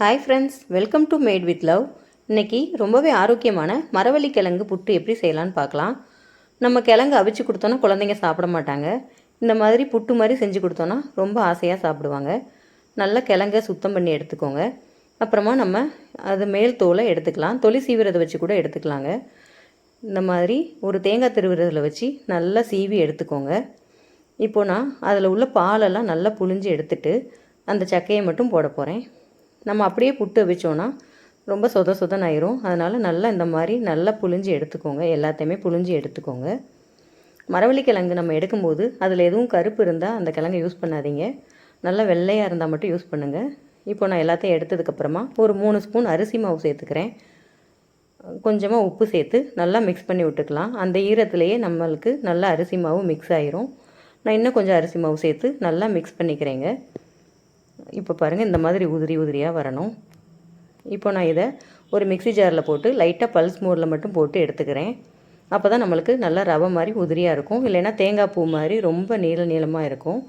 Hi friends welcome to made with love இன்றைக்கி ரொம்பவே ஆரோக்கியமான மரவள்ளி கிழங்கு புட்டு எப்படி செய்யலான்னு பார்க்கலாம். நம்ம கிழங்கு அவிச்சு கொடுத்தோன்னா குழந்தைங்க சாப்பிட மாட்டாங்க. இந்த மாதிரி புட்டு மாதிரி செஞ்சு கொடுத்தோன்னா ரொம்ப ஆசையாக சாப்பிடுவாங்க. நல்லா கிழங்க சுத்தம் பண்ணி எடுத்துக்கோங்க. அப்புறமா நம்ம அது மேல் தோலை எடுத்துக்கலாம். தொலி சீவிரதை வச்சு கூட எடுத்துக்கலாங்க. இந்த மாதிரி ஒரு தேங்காய் திருவிரதில் வச்சு நல்லா சீவி எடுத்துக்கோங்க. இப்போ நான் அதில் உள்ள பாலெல்லாம் நல்லா புழிஞ்சு எடுத்துட்டு அந்த சக்கையை மட்டும் போட போகிறேன் நம்ம அப்படியே புட்டு வச்சோன்னா ரொம்ப சொத சொதன் ஆயிரும் அதனால் நல்லா இந்த மாதிரி நல்லா புழிஞ்சு எடுத்துக்கோங்க. எல்லாத்தையுமே புழிஞ்சு எடுத்துக்கோங்க. மரவள்ளி கிழங்கு நம்ம எடுக்கும்போது அதில் எதுவும் கருப்பு இருந்தால் அந்த கிழங்கை யூஸ் பண்ணாதீங்க. நல்லா வெள்ளையாக இருந்தால் மட்டும் யூஸ் பண்ணுங்கள் இப்போ நான் எல்லாத்தையும் எடுத்ததுக்கப்புறமா ஒரு மூணு ஸ்பூன் அரிசி மாவு சேர்த்துக்கிறேன். கொஞ்சமாக உப்பு சேர்த்து நல்லா மிக்ஸ் பண்ணி விட்டுக்கலாம். அந்த ஈரத்துலேயே நம்மளுக்கு நல்லா அரிசி மாவு மிக்ஸ் ஆயிரும். நான் இன்னும் கொஞ்சம் அரிசி மாவு சேர்த்து நல்லா மிக்ஸ் பண்ணிக்கிறேங்க. இப்போ பாருங்கள் இந்த மாதிரி உதிரி உதிரியாக வரணும். இப்போ நான் இதை ஒரு மிக்ஸி ஜாரில் போட்டு லைட்டாக பல்ஸ் மோடில் மட்டும் போட்டு எடுத்துக்கிறேன். அப்போ தான் நம்மளுக்கு நல்லா ரவை மாதிரி உதிரியாக இருக்கும். இல்லைன்னா தேங்காய் பூ மாதிரி ரொம்ப நீள நீளமாக இருக்கும்.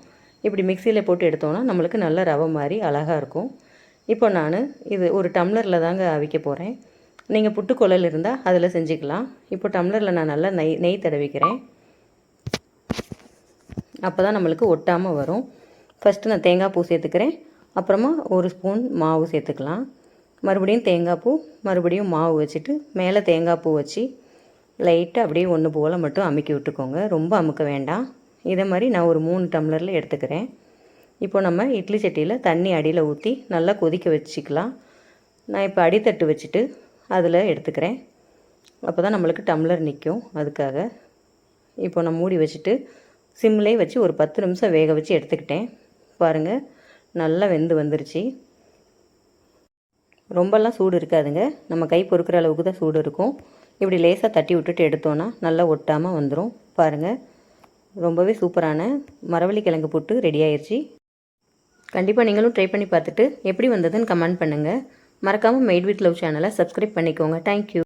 இப்படி மிக்சியில் போட்டு எடுத்தோன்னா நம்மளுக்கு நல்ல ரவை மாதிரி அழகாக இருக்கும். இப்போ நான் இது ஒரு டம்ளரில் தாங்க அவிக்க போகிறேன் நீங்கள் புட்டுக்குழல் இருந்தால் அதில் செஞ்சுக்கலாம். இப்போ டம்ளரில் நான் நல்லா நெய் நெய் தடவிக்கிறேன். அப்போ தான் நம்மளுக்கு ஒட்டாமல் வரும். ஃபஸ்ட்டு நான் தேங்காய் பூ சேர்த்துக்கிறேன். அப்புறமா ஒரு ஸ்பூன் மாவு சேர்த்துக்கலாம். மறுபடியும் தேங்காய் பூ மறுபடியும் மாவு வச்சுட்டு மேலே தேங்காய் பூ வச்சு லைட்டாக அப்படியே ஒன்று போல் மட்டும் அமுக்கி விட்டுக்கோங்க. ரொம்ப அமுக்க வேண்டாம். இதை மாதிரி நான் ஒரு மூணு டம்ளரில் எடுத்துக்கிறேன். இப்போ நம்ம இட்லி சட்டியில் தண்ணி அடியில் ஊற்றி நல்லா கொதிக்க வச்சுக்கலாம். நான் இப்போ அடித்தட்டு வச்சுட்டு அதில் எடுத்துக்கிறேன். அப்போ தான் நம்மளுக்கு டம்ளர் நிற்கும் அதுக்காக. இப்போ நான் மூடி வச்சுட்டு சிம்லேயே வச்சு ஒரு பத்து நிமிஷம் வேக வச்சு எடுத்துக்கிட்டேன். பாருங்கள் நல்லா வெந்து வந்துருச்சு. ரொம்பலாம் சூடு இருக்காதுங்க. நம்ம கை பொறுக்கிற அளவுக்கு தான் சூடு இருக்கும். இப்படி லேசாக தட்டி விட்டுட்டு எடுத்தோன்னா நல்லா ஒட்டாமல் வந்துடும் பாருங்கள் ரொம்பவே சூப்பரான மரவள்ளி கிழங்கு புட்டு ரெடி ஆயிடுச்சு கண்டிப்பாக நீங்களும் ட்ரை பண்ணி பார்த்துட்டு எப்படி வந்ததுன்னு கமெண்ட் பண்ணுங்கள் மறக்காமல் மெய்ட் வித் லவ் சேனலை சப்ஸ்கிரைப் பண்ணிக்கோங்க. Thank you